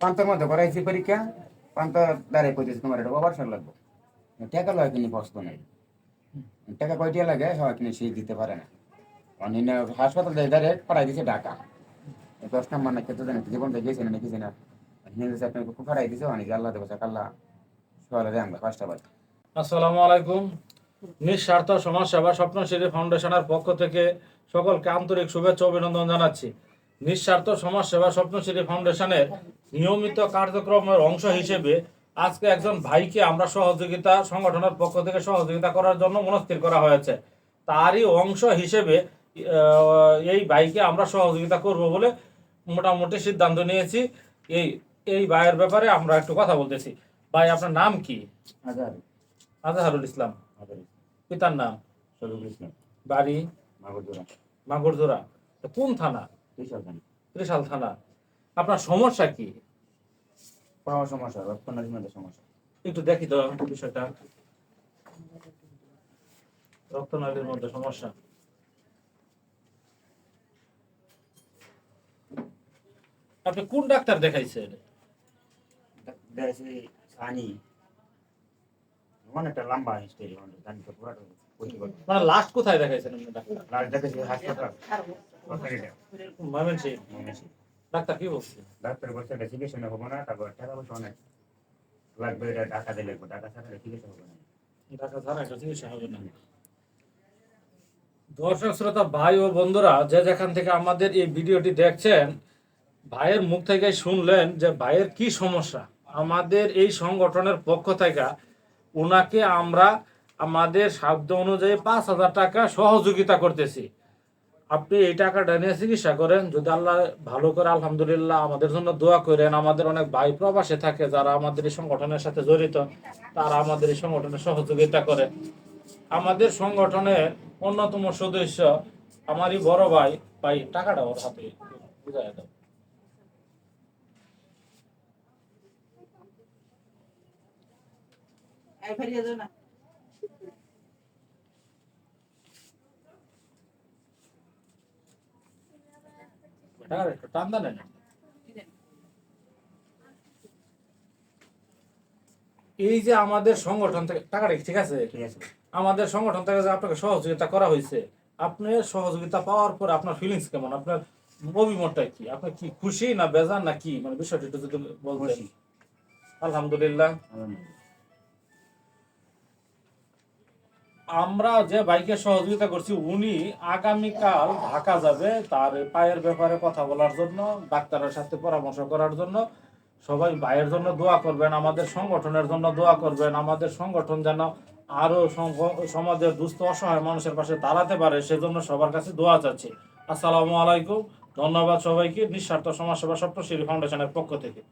Panther মধ্যে করাইছি পরীক্ষা, পান্তা দাঁড়িয়ে কইতেছে, তোমার এটা অপারেশন লাগবে? টাকা লয় কিনে পছন্দ নেই। টাকা কয়টিয়া লাগে? সবাই কিনে সে দিতে পারে না। অন্যান্য হাসপাতাল যায় ডাইরেক্ট পাঠাই দিছে ঢাকা। দশ নাম্বার না খেতে জানি জীবন থেকে গেছে না কিছু না? হিন্দু আপনি খুব পাঠাই দিছে, অনেক আল্লাহ দেবো আল্লাহ সকালে দেয় আমরা, পাঁচটা বাজে। আসসালামু আলাইকুম। নিঃস্বার্থ সমাজ সেবা স্বপ্নশ্রী ফাউন্ডেশনের পক্ষ থেকে সকলকে আন্তরিক শুভেচ্ছা অভিনন্দন জানাচ্ছি। নিঃস্বার্থ সমাজ সেবা স্বপ্নশ্রী ফাউন্ডেশনের নিয়মিত কার্যক্রমের অংশ হিসেবে আজকে একজন ভাইকে আমরা সহযোগিতা সংগঠনের পক্ষ থেকে সহযোগিতা করার জন্য মনস্থির করা হয়েছে। তারই অংশ হিসেবে এই ভাইকে আমরা সহযোগিতা করব বলে মোটামুটি সিদ্ধান্ত নিয়েছি। এই এই ভাইয়ের ব্যাপারে আমরা একটু কথা বলতেছি। ভাই আপনার নাম কি? আজহারুল ইসলাম। পিতার নাম? বাড়ি? মাগুরদুরা। মাগুরদোরা। কোন থানা? ত্রিশাল থানা আপনার সমস্যা কি? সমস্যা মধ্যে সমস্যা। একটু দেখি তো বিষয়টা। রক্তনালীর মধ্যে সমস্যা। আপনি কোন ডাক্তার দেখাইছেন? সানি। অনেকটা লম্বা হিস্ট্রি মানে লাস্ট কোথায় দেখাইছেন লাস্ট দেখেছি হাসপাতাল। ডাক্তার কি বলছে ডাক্তার বলছে এটা চিকিৎসা না তারপর টাকা পয়সা অনেক লাগবে এটা টাকা দিয়ে টাকা ছাড়া এটা হবে না। ঢাকা ছাড়া একটা হবে না। দর্শক শ্রোতা ভাই ও বন্ধুরা যে যেখান থেকে আমাদের এই ভিডিওটি দেখছেন ভাইয়ের মুখ থেকে শুনলেন যে ভাইয়ের কি সমস্যা। আমাদের এই সংগঠনের পক্ষ থেকে ওনাকে আমরা আমাদের সাধ্য অনুযায়ী পাঁচ হাজার টাকা সহযোগিতা করতেছি। আপনি এই টাকাটা নিয়ে চিকিৎসা করেন, যদি আল্লাহ ভালো করে, আলহামদুলিল্লাহ, আমাদের জন্য দোয়া করেন, আমাদের অনেক ভাই প্রবাসে থাকে, যারা আমাদের এই সংগঠনের সাথে জড়িত, তারা আমাদের এই সংগঠনে সহযোগিতা করে। আমাদের সংগঠনের অন্যতম সদস্য আমারই বড় ভাই ভাই, টাকাটা ওর হাতে বুঝাই দাও না। এই যে আমাদের সংগঠন থেকে টাকাটা ঠিক আছে? আমাদের সংগঠন থেকে যে আপনাকে সহযোগিতা করা হয়েছে আপনি সহযোগিতা পাওয়ার পর আপনার ফিলিংস কেমন? আপনার অভিমতটা কি? আপনি কি খুশি না বেজার না কি? মানে বিষয়টা একটু যদি বলতেন। খুশি। আলহামদুলিল্লাহ। আমরা যে বাইকে সহযোগিতা করছি, উনি আগামীকাল ঢাকা যাবে তার পায়ের ব্যাপারে কথা বলার জন্য, ডাক্তারের সাথে পরামর্শ করার জন্য। সবাই ভাইয়ের জন্য দোয়া করবেন, আমাদের সংগঠনের জন্য দোয়া করবেন, আমাদের সংগঠন যেন আরও সং- সমাজের দুস্থ, অসহায় মানুষের পাশে দাঁড়াতে পারে, সেজন্য সবার কাছে দোয়া চাচ্ছি। আসসালামু আলাইকুম, ধন্যবাদ সবাইকে, নিঃস্বার্থ সমাজসেবা স্বপ্নশ্রী ফাউন্ডেশনের পক্ষ থেকে।